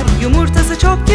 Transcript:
var. Yumurtası çok